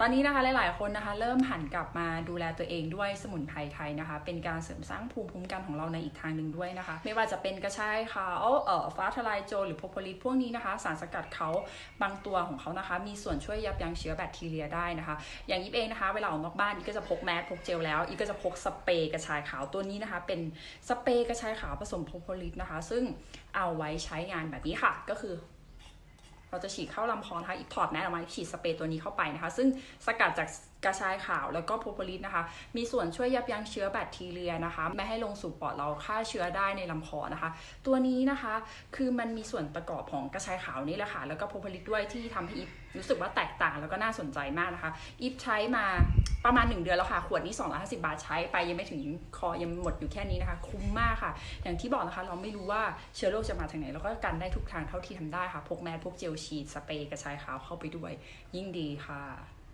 ตอนนี้นะคะหลาย ๆ คนนะคะ เริ่มหันกลับมาดูแลตัวเองด้วยสมุนไพรไทยนะคะ เป็นการเสริมสร้างภูมิคุ้มกันของเราในอีกทางหนึ่งด้วยนะคะ ไม่ว่าจะเป็นกระชายขาวเอ่อฟ้าทลายโจรหรือโพโพลิสพวกนี้นะคะ สารสกัดเขาบางตัวของเขานะคะ มีส่วนช่วยยับยั้งเชื้อแบคทีเรียได้นะคะ อย่างยิปเองนะคะ เวลาออกนอกบ้านอีกก็จะพกแมสพกเจลแล้วอีกก็จะพกสเปรย์กระชายขาวตัวนี้นะคะ เป็นสเปรย์กระชายขาวผสมโพโพลิสนะคะ ซึ่งเอาไว้ใช้งานแบบนี้ค่ะ ก็คือ เราจะฉีดเข้าลำคอนะคะอีกถอดแมสออกมาฉีดสเปรย์ตัวนี้เข้าไปนะคะ ซึ่งสกัดจาก กระชายขาวแล้วก็โพโพลิสนะคะ มีส่วนช่วยยับยั้งเชื้อแบคทีเรียนะคะ ไม่ให้ลงสู่ปอดเราฆ่าเชื้อได้ในลำคอนะคะ ตัวนี้นะคะคือมันมีส่วนประกอบของกระชายขาวนี่แหละค่ะ แล้วก็โพโพลิสด้วยที่ทำให้อีฟรู้สึกว่าแตกต่างแล้วก็น่าสนใจมากนะคะ อีฟใช้มาประมาณ 1 เดือนแล้วค่ะ ขวดนี้250 บาทใช้ไปยังไม่ถึงคอยังหมดอยู่แค่นี้นะคะ คุ้มมากค่ะ อย่างที่บอกนะคะ เราไม่รู้ว่าเชื้อโรคจะมาทางไหนเราก็กันได้ทุกทางเท่าที่ทำได้ค่ะ พกแมสพกเจลฉีดสเปรย์กระชายขาวเข้าไปด้วย ยิ่งดีค่ะ